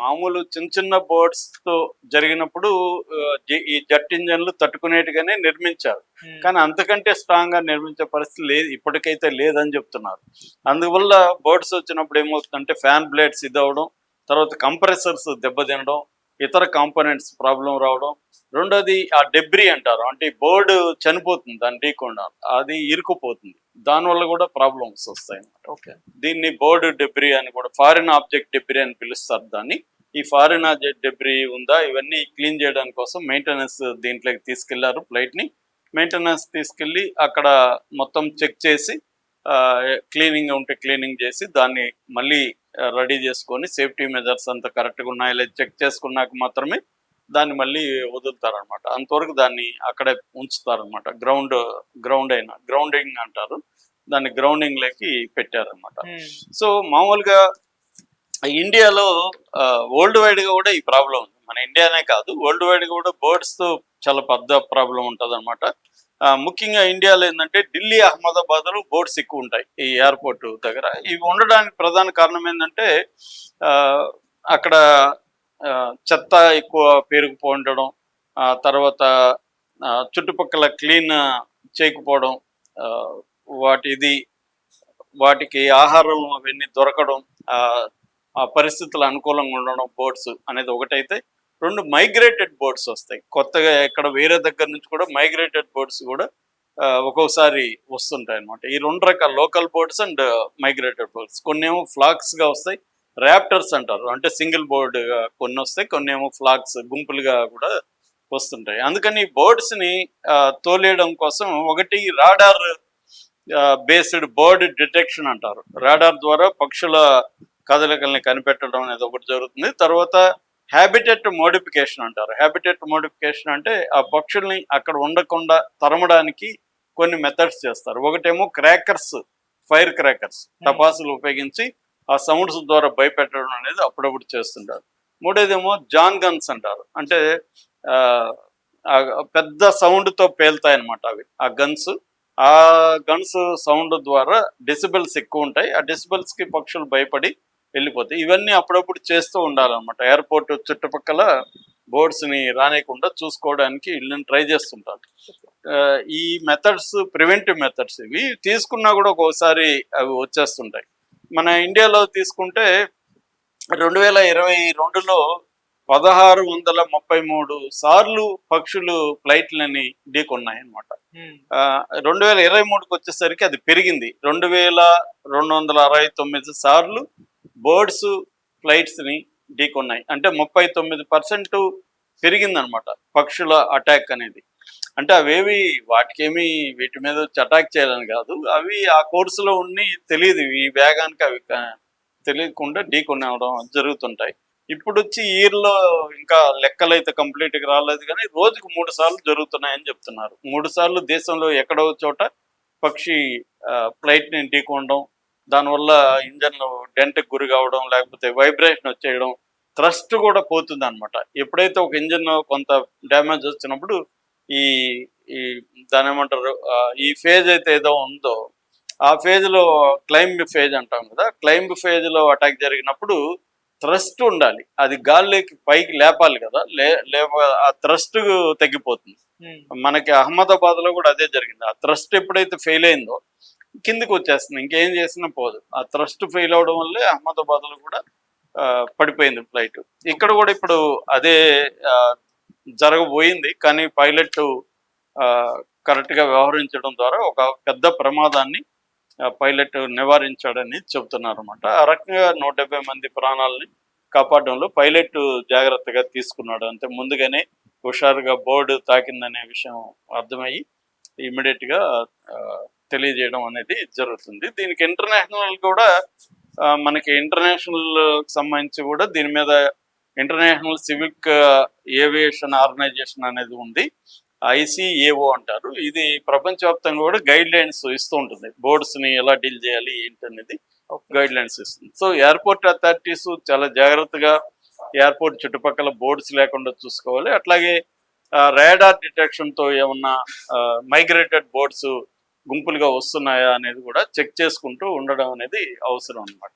మామూలు చిన్న చిన్న బోర్డ్స్తో జరిగినప్పుడు ఈ జెట్ ఇంజన్లు తట్టుకునేట్టుగానే నిర్మించారు. కానీ అంతకంటే స్ట్రాంగ్గా నిర్మించే పరిస్థితి లేదు ఇప్పటికైతే లేదని చెప్తున్నారు. అందువల్ల బోర్డ్స్ వచ్చినప్పుడు ఏమవుతుందంటే ఫ్యాన్ బ్లేడ్స్ ఇది అవడం తర్వాత కంప్రెసర్స్ దెబ్బతినడం ఇతర కాంపోనెంట్స్ ప్రాబ్లం రావడం. రెండోది ఆ డెబ్రీ అంటారు. అంటే బోర్డు చనిపోతుంది దాని ఢీకుండా అది ఇరుకుపోతుంది దానివల్ల కూడా ప్రాబ్లమ్స్ వస్తాయి. అన్నమాట ఓకే. దీన్ని బోర్డు డెబ్రీ అని కూడా ఫారిన్ ఆబ్జెక్ట్ డెబ్రీ అని పిలుస్తారు దాన్ని. ఈ ఫారిన్ ఆబ్జెక్ట్ డెబ్రీ ఉందా? ఇవన్నీ క్లీన్ చేయడానికి కోసం మెయింటెనెన్స్ దీంట్లోకి తీసుకెళ్ళారు ఫ్లైట్ని మెయింటెనెన్స్ తీసుకెళ్ళి అక్కడ మొత్తం చెక్ చేసి క్లీనింగ్ ఉంటే క్లీనింగ్ చేసి దాన్ని మళ్ళీ రెడీ చేసుకొని సేఫ్టీ మెజర్స్ అంతా కరెక్ట్గా ఉన్నాయో లేదు చెక్ చేసుకున్నాక మాత్రమే దాన్ని మళ్ళీ వదులుతారనమాట అంతవరకు దాన్ని అక్కడే ఉంచుతారనమాట గ్రౌండ్ గ్రౌండ్ అయినా గ్రౌండింగ్ అంటారు. దాన్ని గ్రౌండింగ్ లకి పెట్టారనమాట సో మామూలుగా ఇండియాలో వరల్డ్ వైడ్గా కూడా ఈ ప్రాబ్లం ఉంది. మన ఇండియానే కాదు వరల్డ్ వైడ్గా కూడా బర్డ్స్తో చాలా పెద్ద ప్రాబ్లం ఉంటుంది అనమాట ముఖ్యంగా ఇండియాలో ఏంటంటే ఢిల్లీ అహ్మదాబాద్లో బోర్డ్స్ ఎక్కువ ఉంటాయి ఈ ఎయిర్పోర్ట్ దగ్గర. ఇవి ఉండడానికి ప్రధాన కారణం ఏంటంటే ఆ, అక్కడ ఆ, చెత్త ఎక్కువ పేరుకుపోండడం ఆ తర్వాత చుట్టుపక్కల క్లీన్ చేయకపోవడం ఆ, వాటిది వాటికి ఆహారం అవన్నీ దొరకడం ఆ, ఆ పరిస్థితులు అనుకూలంగా ఉండడం బోర్డ్స్ అనేది ఒకటైతే రెండు మైగ్రేటెడ్ బోర్డ్స్ వస్తాయి. కొత్తగా ఎక్కడ వేరే దగ్గర నుంచి కూడా మైగ్రేటెడ్ బోర్డ్స్ కూడా ఒక్కొక్కసారి వస్తుంటాయి అనమాట ఈ రెండు రకాల local boards and migrated boards కొన్ని ఏమో ఫ్లాక్స్గా వస్తాయి. ర్యాప్టర్స్ అంటారు. అంటే సింగిల్ బోర్డ్ కొన్ని వస్తాయి కొన్ని ఏమో ఫ్లాక్స్ గుంపులుగా కూడా వస్తుంటాయి. అందుకని బోర్డ్స్ని ఆ, తోలేయడం కోసం ఒకటి రాడార్ బేస్డ్ బర్డ్ డిటెక్షన్ అంటారు. రాడార్ ద్వారా పక్షుల కదలికల్ని కనిపెట్టడం అనేది ఒకటి జరుగుతుంది. తర్వాత హ్యాబిటెట్ మోడిఫికేషన్ అంటారు. హ్యాబిటెట్ మోడిఫికేషన్ అంటే ఆ పక్షుల్ని అక్కడ ఉండకుండా తరమడానికి కొన్ని మెథడ్స్ చేస్తారు. ఒకటేమో క్రాకర్స్ ఫైర్ క్రాకర్స్ టపాసులు ఉపయోగించి ఆ సౌండ్స్ ద్వారా భయపెట్టడం అనేది అప్పుడప్పుడు చేస్తుంటారు. మూడోదేమో జాన్ గన్స్ అంటారు. అంటే పెద్ద సౌండ్తో పేలుతాయి అనమాట అవి. ఆ గన్స్ ఆ గన్స్ సౌండ్ ద్వారా డెసిబెల్స్ ఎక్కువ ఉంటాయి. ఆ డెసిబెల్స్కి పక్షులు భయపడి వెళ్ళిపోతాయి. ఇవన్నీ అప్పుడప్పుడు చేస్తూ ఉండాలన్నమాట. ఎయిర్పోర్ట్ చుట్టుపక్కల బోర్డ్స్ని రానియకుండా చూసుకోవడానికి వీళ్ళని ట్రై చేస్తుంటారు. ఆ, ఈ మెథడ్స్ ప్రివెంటివ్ మెథడ్స్ ఇవి తీసుకున్నా కూడా ఒక్కోసారి అవి వచ్చేస్తుంటాయి. మన ఇండియాలో తీసుకుంటే రెండు వేల ఇరవై రెండులో పదహారు వందల ముప్పై మూడు సార్లు పక్షులు ఫ్లైట్లని ఢీకొన్నాయి అనమాట రెండు వేల ఇరవై మూడుకి వచ్చేసరికి అది పెరిగింది. రెండు వేల రెండు వందల అరవై తొమ్మిది సార్లు బర్డ్స్ ఫ్లైట్స్ని ఢీకొన్నాయి. అంటే ముప్పై తొమ్మిది పర్సెంట్ పెరిగిందనమాట పక్షుల అటాక్ అనేది. అంటే అవేవి వాటికేమి వీటి మీద వచ్చి అటాక్ చేయాలని కాదు. అవి ఆ కోర్సులో ఉండి తెలియదు ఈ వేగానికి అవి తెలియకుండా ఢీకొనవడం జరుగుతుంటాయి. ఇప్పుడు వచ్చి ఇయర్లో ఇంకా లెక్కలు అయితే కంప్లీట్గా రాలేదు కానీ రోజుకు మూడు సార్లు జరుగుతున్నాయని చెప్తున్నారు. మూడు సార్లు దేశంలో ఎక్కడో చోట పక్షి ఫ్లైట్ని ఢీకొనడం దానివల్ల ఇంజన్ డెంట్ గురి కావడం లేకపోతే వైబ్రేషన్ వచ్చేయడం థ్రస్ట్ కూడా పోతుంది అనమాట ఎప్పుడైతే ఒక ఇంజన్ కొంత డ్యామేజ్ వచ్చినప్పుడు ఈ ఈ దాని ఏమంటారు ఈ ఫేజ్ అయితే ఏదో ఉందో ఆ ఫేజ్లో క్లైంబ్ ఫేజ్ అంటాం కదా క్లైంబ్ ఫేజ్లో అటాక్ జరిగినప్పుడు థ్రస్ట్ ఉండాలి. అది గాల్లోకి పైకి లేపాలి కదా లే లేప ఆ థ్రస్ట్ తగ్గిపోతుంది. మనకి అహ్మదాబాద్లో కూడా అదే జరిగింది. ఆ థ్రస్ట్ ఎప్పుడైతే ఫెయిల్ అయిందో కిందికి వచ్చేస్తుంది. ఇంకేం చేసినా పోదు. ఆ థ్రస్ట్ ఫెయిల్ అవడం వల్లే అహ్మదాబాద్లో కూడా పడిపోయింది ఫ్లైట్ ఇక్కడ కూడా ఇప్పుడు అదే జరగబోయింది. కానీ పైలట్ కరెక్ట్గా వ్యవహరించడం ద్వారా ఒక పెద్ద ప్రమాదాన్ని పైలట్ నివారించాడని చెబుతున్నారు అనమాట ఆ రకంగా నూట డెబ్బై మంది ప్రాణాలని కాపాడడంలో పైలట్ జాగ్రత్తగా తీసుకున్నాడు. అంతే ముందుగానే హుషారుగా బోర్డు తాకిందనే విషయం అర్థమయ్యి ఇమ్మీడియట్గా తెలియజేయడం అనేది జరుగుతుంది. దీనికి ఇంటర్నేషనల్ కూడా మనకి ఇంటర్నేషనల్ సంబంధించి కూడా దీని మీద ఇంటర్నేషనల్ సివిక్ ఏవియేషన్ ఆర్గనైజేషన్ అనేది ఉంది. ఐసిఏఓ అంటారు. ఇది ప్రపంచవ్యాప్తంగా కూడా గైడ్ లైన్స్ ఇస్తూ ఉంటుంది. బోర్డ్స్ని ఎలా డీల్ చేయాలి ఏంటి అనేది గైడ్ లైన్స్ ఇస్తుంది. సో ఎయిర్పోర్ట్ అథారిటీస్ చాలా జాగ్రత్తగా ఎయిర్పోర్ట్ చుట్టుపక్కల బోర్డ్స్ లేకుండా చూసుకోవాలి. అట్లాగే రేడార్ డిటెక్షన్తో ఏమన్నా మైగ్రేటెడ్ బోర్డ్స్ గుంపులుగా వస్తున్నాయా అనేది కూడా చెక్ చేసుకుంటూ ఉండడం అనేది అవసరం అన్నమాట.